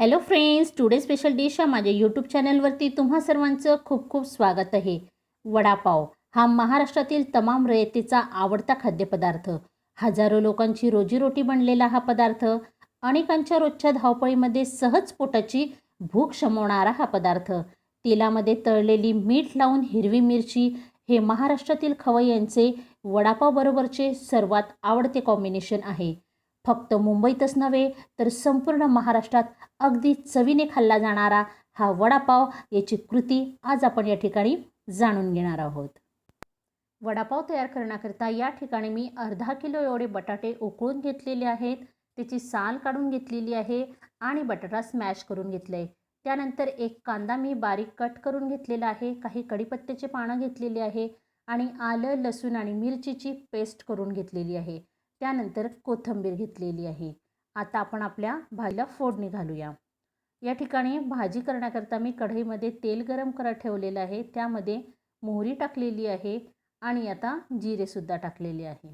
Hello friends today special dish या माझ्या YouTube चॅनलवरती तुम्हा सर्वांचं खूप खूप स्वागत आहे. वडापाव हा महाराष्ट्रातील तमाम रयतेचा आवडता खाद्यपदार्थ. हजारो लोकांची रोजीरोटी बनलेला हा पदार्थ अनेकांच्या रोजच्या धावपळीमध्ये सहज पोटाची भूक शमवणारा हा पदार्थ. तेलामध्ये तळलेली मीठ लावून हिरवी मिरची हे महाराष्ट्रातील खवय्यांचे वडापावबरोबरचे सर्वात आवडते कॉम्बिनेशन आहे. फक्त मुंबईतच नव्हे तर संपूर्ण महाराष्ट्रात अगदी चवीने खाल्ला जाणारा हा वडापाव याची कृती आज आपण या ठिकाणी जाणून घेणार आहोत. वडापाव तयार करण्याकरिता या ठिकाणी मी अर्धा किलो एवढे बटाटे उकळून घेतलेले आहेत. त्याची साल काढून घेतलेली आहे आणि बटाटा स्मॅश करून घेतलं आहे त्यानंतर एक कांदा मी बारीक कट करून घेतलेला आहे काही कढीपत्त्याचे पानं घेतलेली आहे आणि आलं लसूण आणि मिरचीची पेस्ट करून घेतलेली आहे. त्यानंतर कोथिंबीर घेतलेली आहे. आता आपण आपल्या भाजीला फोडणी घालूया. या ठिकाणी भाजी करण्याकरता मी कढईमध्ये तेल गरम करत ठेवलेलं आहे. त्यामध्ये मोहरी टाकलेली आहे आणि आता जिरेसुद्धा टाकलेले आहे.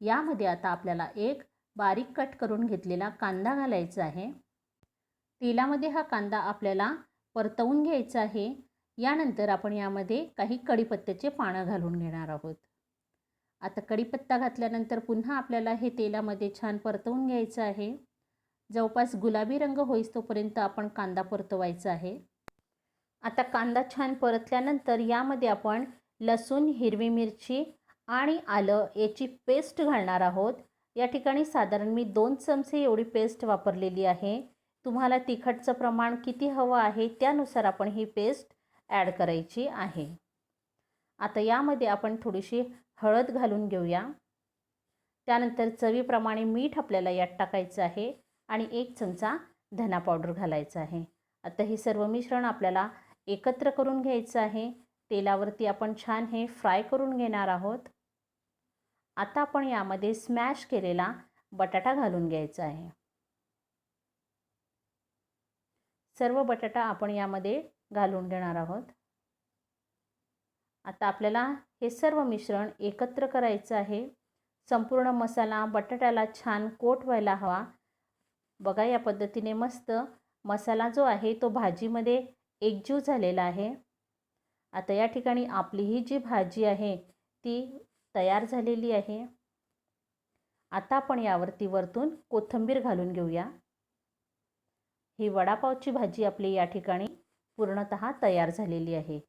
यामध्ये आता आपल्याला एक बारीक कट करून घेतलेला कांदा घालायचा आहे. तेलामध्ये हा कांदा आपल्याला परतवून घ्यायचा आहे. यानंतर आपण यामध्ये काही कढीपत्त्याचे पानं घालून घेणार आहोत. आता कढीपत्ता घातल्यानंतर पुन्हा आपल्याला हे तेलामध्ये छान परतवून घ्यायचं आहे. जवळपास गुलाबी रंग होईस तोपर्यंत आपण कांदा परतवायचा आहे. आता कांदा छान परतल्यानंतर यामध्ये आपण लसूण हिरवी मिरची आणि आलं याची पेस्ट घालणार आहोत. या ठिकाणी साधारण मी दोन चमचे एवढी पेस्ट वापरलेली आहे. तुम्हाला तिखटचं प्रमाण किती हवं आहे त्यानुसार आपण ही पेस्ट ॲड करायची आहे. आता यामध्ये आपण थोडीशी हळद घालून घेऊया. त्यानंतर चवीप्रमाणे मीठ आपल्याला यात टाकायचं आहे आणि एक चमचा धना पावडर घालायचा आहे. आता हे सर्व मिश्रण आपल्याला एकत्र करून घ्यायचं आहे. तेलावरती आपण छान हे फ्राय करून घेणार आहोत. आता आपण यामध्ये स्मॅश केलेला बटाटा घालून घ्यायचा आहे. सर्व बटाटा आपण यामध्ये घालून घेणार आहोत. आता आपल्याला हे सर्व मिश्रण एकत्र करायचं आहे. संपूर्ण मसाला बटाट्याला छान कोट व्हायला हवा. बघा या पद्धतीने मस्त मसाला जो आहे तो भाजीमध्ये एकजीव झालेला आहे. आता या ठिकाणी आपली ही जी भाजी आहे ती तयार झालेली आहे. आता आपण यावरती वरतून कोथिंबीर घालून घेऊया. ही वडापावची भाजी आपली या ठिकाणी पूर्णत तयार झालेली आहे.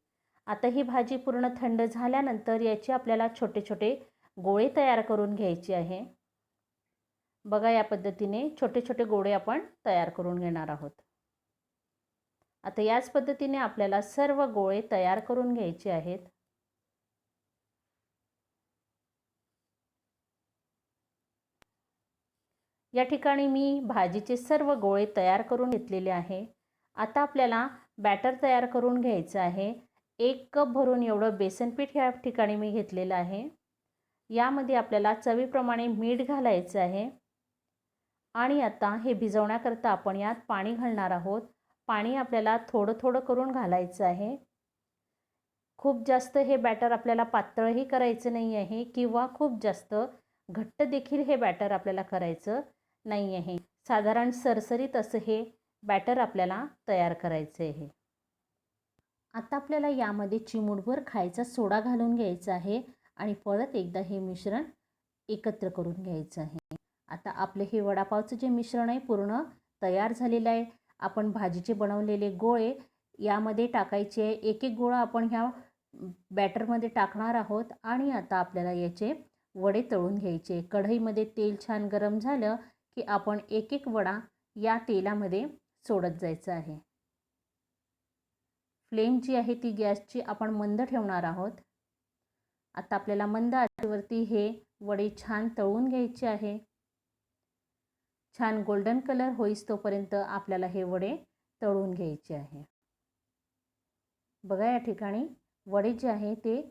आता ही भाजी पूर्ण थंड झाल्यानंतर याचे आपल्याला छोटे छोटे गोळे तयार करून घ्यायचे आहे. बघा या पद्धतीने छोटे छोटे गोळे आपण तयार करून घेणार आहोत. आता याच पद्धतीने आपल्याला सर्व गोळे तयार करून घ्यायचे आहेत. या ठिकाणी मी भाजीचे सर्व गोळे तयार करून घेतलेले आहे. आता आपल्याला बॅटर तयार करून घ्यायचं आहे. एक कप भरून एवढं बेसनपीठ ह्या ठिकाणी मी घेतलेलं आहे. यामध्ये आपल्याला चवीप्रमाणे मीठ घालायचं आहे. आणि आता हे भिजवण्याकरता आपण यात पाणी घालणार आहोत. पाणी आपल्याला थोडं थोडं करून घालायचं आहे. खूप जास्त हे बॅटर आपल्याला पातळही करायचं नाही आहे किंवा खूप जास्त घट्ट देखील हे बॅटर आपल्याला करायचं नाही आहे. साधारण सरसरीत असं हे बॅटर आपल्याला तयार करायचं आहे. आता आपल्याला यामध्ये चिमूटभर खायचा सोडा घालून घ्यायचा आहे आणि परत एकदा हे मिश्रण एकत्र करून घ्यायचं आहे. आता आपले हे वडापावचं जे मिश्रण आहे पूर्ण तयार झालेलं आहे. आपण भाजीचे बनवलेले गोळे यामध्ये टाकायचे. आहे एक एक गोळा आपण ह्या बॅटरमध्ये टाकणार आहोत आणि आता आपल्याला याचे वडे तळून घ्यायचे. कढईमध्ये तेल छान गरम झालं की आपण एक एक वडा या तेलामध्ये सोडत जायचं आहे. फ्लेम जी आहे ती गॅसची आपण मंद ठेवणार आहोत. आता आपल्याला मंद आचेवरती हे वडे छान तळून घ्यायचे आहे. छान गोल्डन कलर होईस तोपर्यंत आपल्याला हे वडे तळून घ्यायचे आहे. बघा या ठिकाणी वडे जे आहे ते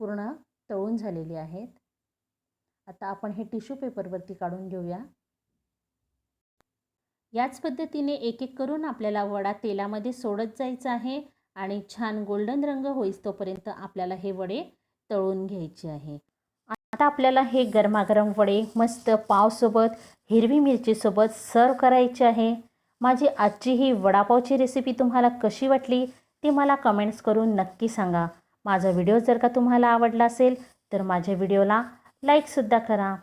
पूर्ण तळून झालेले आहेत. आता आपण हे टिश्यू पेपरवरती काढून घेऊया. याच पद्धतीने एक एक करून आपल्याला वडा तेलामध्ये सोडत जायचं आहे. आणि छान गोल्डन रंग होईस तोपर्यंत आपल्याला हे वडे तळून घ्यायचे आहे. आता आपल्याला हे गरमागरम वडे मस्त पावसोबत हिरवी मिरचीसोबत सर्व करायचे आहे. माझी आजची ही वडापावची रेसिपी तुम्हाला कशी वाटली ती मला कमेंट्स करून नक्की सांगा. माझा व्हिडिओ जर का तुम्हाला आवडला असेल तर माझ्या व्हिडिओला लाईकसुद्धा करा.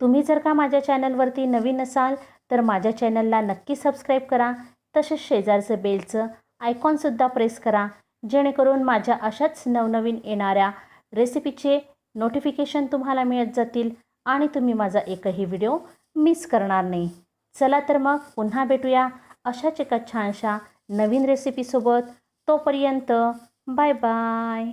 तुम्ही जर का माझ्या चॅनलवरती नवीन असाल तर माझ्या चॅनलला नक्की सबस्क्राईब करा. तसेच शेजारचं बेलचं आयकॉनसुद्धा प्रेस करा. जेणेकरून माझ्या अशाच नवनवीन येणाऱ्या रेसिपीचे नोटिफिकेशन तुम्हाला मिळत जातील आणि तुम्ही माझा एकही व्हिडिओ मिस करणार नाही. चला तर मग पुन्हा भेटूया अशाच एका छानशा नवीन रेसिपीसोबत तोपर्यंत बाय बाय